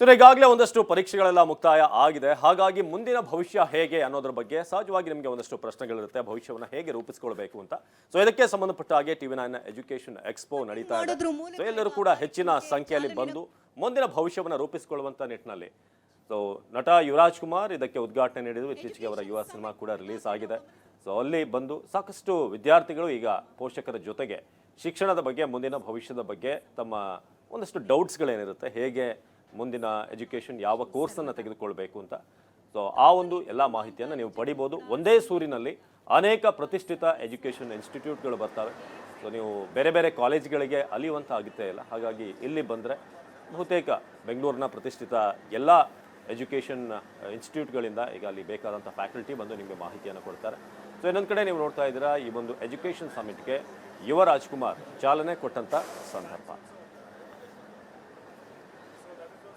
So ಈಗಾಗಲೇ ಒಂದಷ್ಟು ಪರೀಕ್ಷೆಗಳೆಲ್ಲ ಮುಕ್ತಾಯ ಆಗಿದೆ. ಹಾಗಾಗಿ ಮುಂದಿನ ಭವಿಷ್ಯ ಹೇಗೆ ಅನ್ನೋದ್ರ ಬಗ್ಗೆ ಸಹಜವಾಗಿ ನಿಮಗೆ ಒಂದಷ್ಟು ಪ್ರಶ್ನೆಗಳಿರುತ್ತೆ. ಭವಿಷ್ಯವನ್ನು ಹೇಗೆ ರೂಪಿಸ್ಕೊಳ್ಬೇಕು ಅಂತ. ಸೊ ಇದಕ್ಕೆ ಸಂಬಂಧಪಟ್ಟ ಹಾಗೆ ಟಿವಿ ನೈನ್ ಎಜುಕೇಶನ್ ಎಕ್ಸ್ಪೋ ನಡೀತಾ ಇದೆ. ಸೊ ಎಲ್ಲರೂ ಕೂಡ ಹೆಚ್ಚಿನ ಸಂಖ್ಯೆಯಲ್ಲಿ ಬಂದು ಮುಂದಿನ ಭವಿಷ್ಯವನ್ನು ರೂಪಿಸಿಕೊಳ್ಳುವಂಥ ನಿಟ್ಟಿನಲ್ಲಿ. ಸೊ ನಟ ಯುವರಾಜ್ ಕುಮಾರ್ ಇದಕ್ಕೆ ಉದ್ಘಾಟನೆ ನೀಡಿದ್ರು. ಇತ್ತೀಚೆಗೆ ಅವರ ಯುವ ಸಿನಿಮಾ ಕೂಡ ರಿಲೀಸ್ ಆಗಿದೆ. ಸೊ ಅಲ್ಲಿ ಬಂದು ಸಾಕಷ್ಟು ವಿದ್ಯಾರ್ಥಿಗಳು ಈಗ ಪೋಷಕರ ಜೊತೆಗೆ ಶಿಕ್ಷಣದ ಬಗ್ಗೆ ಮುಂದಿನ ಭವಿಷ್ಯದ ಬಗ್ಗೆ ತಮ್ಮ ಒಂದಷ್ಟು ಡೌಟ್ಸ್ಗಳೇನಿರುತ್ತೆ ಹೇಗೆ ಮುಂದಿನ ಎಜುಕೇಷನ್ ಯಾವ ಕೋರ್ಸನ್ನು ತೆಗೆದುಕೊಳ್ಬೇಕು ಅಂತ. ಸೊ ಆ ಒಂದು ಎಲ್ಲ ಮಾಹಿತಿಯನ್ನು ನೀವು ಪಡಿಬೋದು. ಒಂದೇ ಸೂರಿನಲ್ಲಿ ಅನೇಕ ಪ್ರತಿಷ್ಠಿತ ಎಜುಕೇಷನ್ ಇನ್ಸ್ಟಿಟ್ಯೂಟ್ಗಳು ಬರ್ತವೆ. ಸೊ ನೀವು ಬೇರೆ ಬೇರೆ ಕಾಲೇಜ್ಗಳಿಗೆ ಅಲಿಯುವಂಥ ಆಗುತ್ತೆ ಇಲ್ಲ. ಹಾಗಾಗಿ ಇಲ್ಲಿ ಬಂದರೆ ಬಹುತೇಕ ಬೆಂಗಳೂರಿನ ಪ್ರತಿಷ್ಠಿತ ಎಲ್ಲ ಎಜುಕೇಷನ್ ಇನ್ಸ್ಟಿಟ್ಯೂಟ್ಗಳಿಂದ ಈಗ ಅಲ್ಲಿ ಬೇಕಾದಂಥ ಫ್ಯಾಕಲ್ಟಿ ಬಂದು ನಿಮಗೆ ಮಾಹಿತಿಯನ್ನು ಕೊಡ್ತಾರೆ. ಸೊ ಇನ್ನೊಂದು ಕಡೆ ನೀವು ನೋಡ್ತಾ ಇದ್ದೀರಾ, ಈ ಒಂದು ಎಜುಕೇಷನ್ ಸಮಿಟ್ಗೆ ಯುವ ರಾಜ್ಕುಮಾರ್ ಚಾಲನೆ ಕೊಟ್ಟಂಥ ಸಂದರ್ಭ.